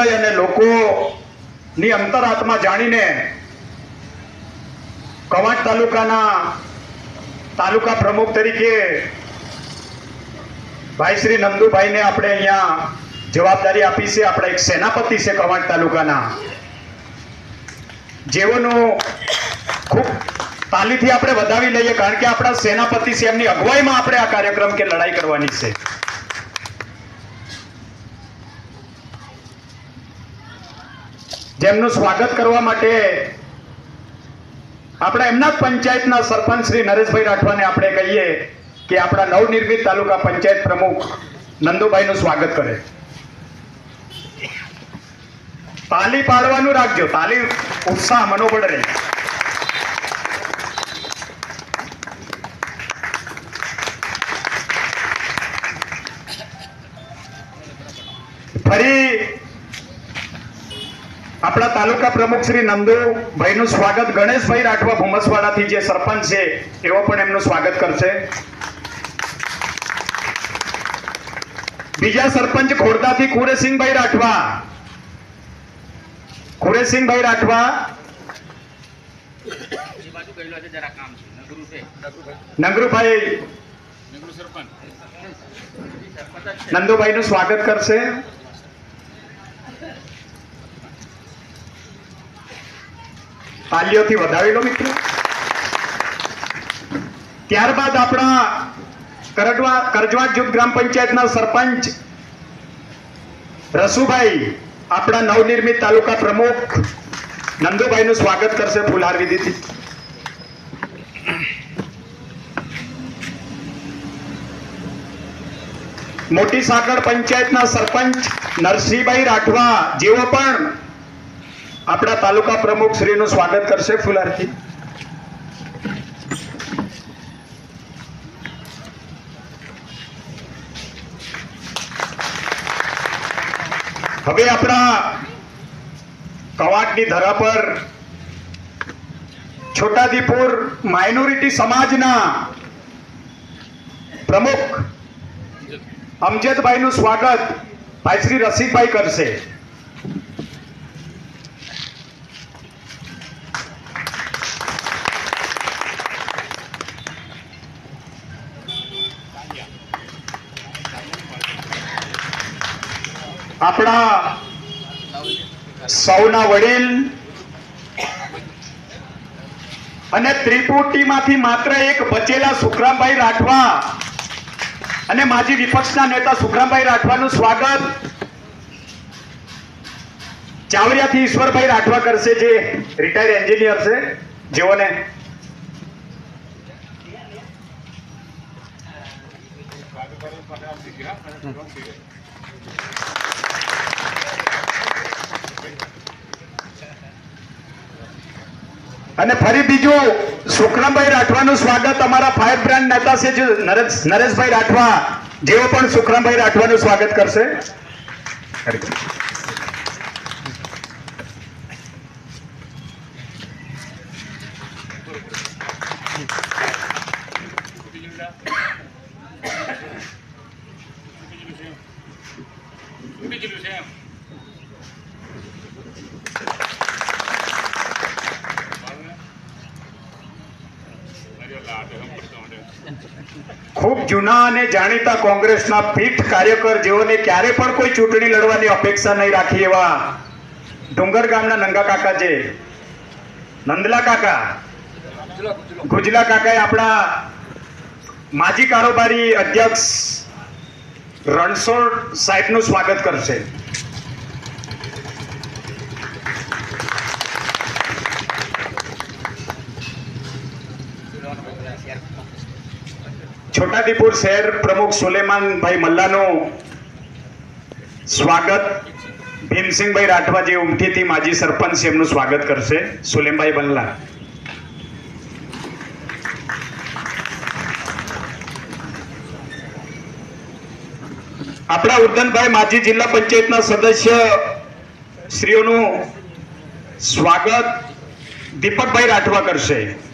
અને લોકોની અંતરાત્મા જાણીને કવાંટ તાલુકાના તાલુકા પ્રમુખ તરીકે ભાઈ શ્રી નંદુભાઈને આપણે અહીંયા જવાબદારી આપી છે. આપણે એક સેનાપતિ છે કવાંટ તાલુકાના. જેઓનું ખૂબ તાલીથી આપણે વધાવી લઈએ, કારણ કે આપણા સેનાપતિ છે એમની અગવાઈમાં આપણે આ કાર્યક્રમ કે લડાઈ કરવાની છે. જેમનું સ્વાગત કરવા માટે આપણા એમના પંચાયતના સરપંચ શ્રી નરેશભાઈ રાઠવાને આપણે કહીએ કે આપણા નવનિર્મિત તાલુકા પંચાયત પ્રમુખ નંદુભાઈનું સ્વાગત કરે. તાલી પાડવાનું રાખજો. તાલી ઉત્સાહ મનોબળ રહે. ફરી આપણા તાલુકા પ્રમુખ શ્રી નંદુભાઈનું સ્વાગત ગણેશભાઈ રાઠવા ભુમસવાડાથી જે સરપંચ છે એવો પણ એમનું સ્વાગત કરશે. બીજા સરપંચ ખોરદાથી ખુરેસિંહભાઈ રાઠવા. ખુરેસિંહભાઈ રાઠવા. નગરુભાઈ નગરું સરપંચ સ્વાગત કરશે. તાલીઓથી વધાવી લો મિત્રો. ત્યારબાદ આપણા કરડવા કરજવા જૂથ ગ્રામ પંચાયતના સરપંચ રસુભાઈ, આપણા નવનિર્મિત તાલુકા પ્રમુખ નંદુભાઈનું સ્વાગત કરશે ફુલહાર વિધિથી. મોટી સાંકળ પંચાયતના સરપંચ નરસિંહભાઈ રાઠવા, જેઓ પણ આપણા તાલુકા પ્રમુખ શ્રીનું સ્વાગત કરશે ફુલારથી. હવે આપણા કવાટની ધરા પર છોટાદીપુર માઇનોરિટી સમાજના પ્રમુખ અમજદભાઈનું સ્વાગત ભાઈ શ્રી રસિકભાઈ કરશે. આપણા સૌના વડીલ અને ત્રિપુટીમાંથી માત્ર એક બચેલા સુખરામભાઈ રાઠવા અને માજી વિપક્ષના નેતા સુખરામભાઈ રાઠવાનું સ્વાગત ચાવડિયાથી ઈશ્વરભાઈ રાઠવા કરશે, જે રિટાયર્ડ એન્જિનિયર છે, જેઓને અને ફરી બીજું, સુખરામભાઈ રાઠવાનું સ્વાગત અમારા ફાયર બ્રાન્ડ નેતા છે નરેશભાઈ રાઠવા. જેઓ પણ સુખરામભાઈ રાઠવાનું સ્વાગત કરશે. બીજું છે એમ? ખૂબ જૂના અને જાણીતા કોંગ્રેસના પીઠ કાર્યકર જેઓને ક્યારે પણ કોઈ ચૂંટણી લડવાની અપેક્ષા નહીં રાખી એવા ડુંગર ગામના નંગા કાકા છે નંદલા કાકા. ગુજલા કાકાએ આપણા માજી કારોબારી અધ્યક્ષ રણછોડ સાહેબનું સ્વાગત કરશે. છોટાદીપુર શહેર પ્રમુખ સુલેમાનભાઈ મલ્લાનું સ્વાગત. ભીમસિંહભાઈ રાઠવા જે ઉમટીથી માજી સરપંચ એમનું સ્વાગત કરશે. સુલેમભાઈ મલ્લા. આપણા ઉર્ધનભાઈ માજી જિલ્લા પંચાયતના સદસ્ય શ્રીઓનું સ્વાગત. દીપકભાઈ રાઠવા કરશે.